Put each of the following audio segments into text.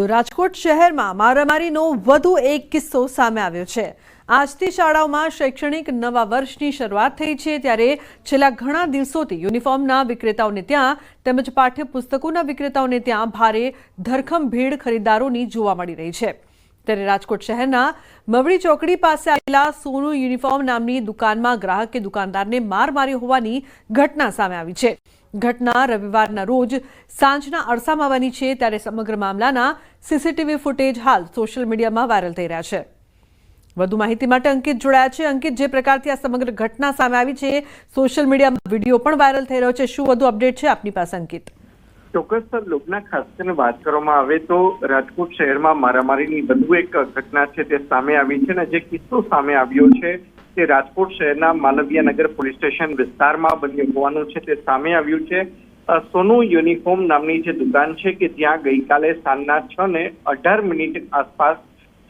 તો રાજકોટ શહેરમાં મારામારીનો વધુ એક કિસ્સો સામે આવ્યો છે. આજથી શાળાઓમાં શૈક્ષણિક નવા વર્ષની શરૂઆત થઈ છે ત્યારે છેલ્લા ઘણા દિવસોથી યુનિફોર્મના વિક્રેતાઓને ત્યાં તેમજ પાઠ્યપુસ્તકોના વિક્રેતાઓને ત્યાં ભારે ધરખમ ભીડ ખરીદદારોની જોવા મળી રહી છે. ત્યારે રાજકોટ શહેરના મવડી ચોકડી પાસે આવેલા સોનું યુનિફોર્મ નામની દુકાનમાં ગ્રાહકે દુકાનદારને માર માર્યો હોવાની ઘટના સામે આવી છે. ઘટના રવિવારના રોજ સાંજના અરસામાં આવવાની છે ત્યારે સમગ્ર મામલાના સીસીટીવી ફૂટેજ હાલ સોશિયલ મીડિયામાં વાયરલ થઈ રહ્યા છે. વધુ માહિતી માટે અંકિત જોડાયા છે. અંકિત, જે પ્રકારથી આ સમગ્ર ઘટના સામે આવી છે, સોશિયલ મીડિયામાં વીડિયો પણ વાયરલ થઈ રહ્યો છે. શું વધુ અપડેટ છે આપની પાસે અંકિત? ચોક્કસ લોકના ખાસ કરીને વાત કરવામાં આવે તો રાજકોટ શહેરમાં મારામારીની વધુ એક ઘટના છે, તે સામે આવી છે અને જે કિસ્સો સામે આવ્યો છે, તે રાજકોટ શહેરના માનવીયનગર પોલીસ સ્ટેશન વિસ્તારમાં બન્યો હોવાનું છે, તે સામે આવ્યું છે. સોનુ યુનિફોર્મ નામની જે દુકાન છે કે ત્યાં ગઈકાલે સાંજના છ ને અઢાર મિનિટ આસપાસ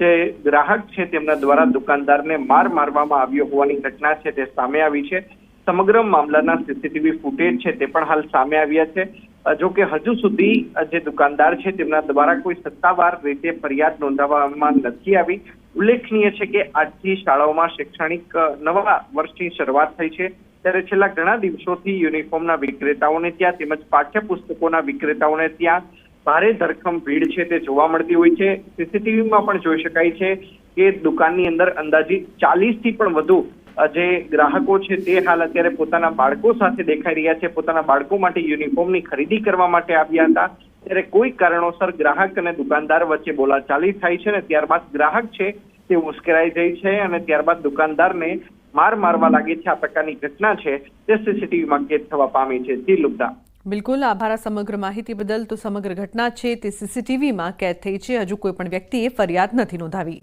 જે ગ્રાહક છે, તેમના દ્વારા દુકાનદારને માર મારવામાં આવ્યો હોવાની ઘટના છે, તે સામે આવી છે. સમગ્ર મામલાના સીસીટીવી ફૂટેજ છે, તે પણ હાલ સામે આવ્યા છે. જો કે હજુ સુધી જે દુકાનદાર છે તેમના દ્વારા કોઈ સત્તાવાર રીતે ફરિયાદ નોંધાવવામાં નથી આવી. ઉલ્લેખનીય છે કે આજથી શાળાઓમાં શૈક્ષણિક નવા વર્ષની શરૂઆત થઈ છે. ત્યારે છેલ્લા ઘણા દિવસોથી યુનિફોર્મના વિક્રેતાઓને ત્યાં તેમજ પાઠ્યપુસ્તકોના વિક્રેતાઓને ત્યાં ભારે ધરખમ ભીડ છે તે જોવા મળતી હોય છે. સીસીટીવીમાં પણ જોઈ શકાય છે કે દુકાનની અંદર અંદાજિત ચાલીસથી પણ વધુ જે ગ્રાહકો છે તે હાલ અત્યારે પોતાના બાળકો સાથે દેખાઈ રહ્યા છે, પોતાના બાળકો માટે યુનિફોર્મની ખરીદી કરવા માટે આવ્યા હતા. ત્યારે કોઈ કારણોસર ગ્રાહક અને દુકાનદાર વચ્ચે બોલાચાલી થાય છે અને ત્યારબાદ ગ્રાહક છે તે ઉશ્કેરાઈ જાય છે અને ત્યારબાદ દુકાનદારને માર મારવા લાગે છે. આ પ્રકારની ઘટના છે તે સીસીટીવીમાં કેદ થવા પામી છે. જી લુપ્તા. બિલકુલ, આભાર સમગ્ર માહિતી બદલ. તો સમગ્ર ઘટના છે તે સીસીટીવીમાં કેદ થઈ છે. હજુ કોઈ પણ વ્યક્તિએ ફરિયાદ નથી નોંધાવી.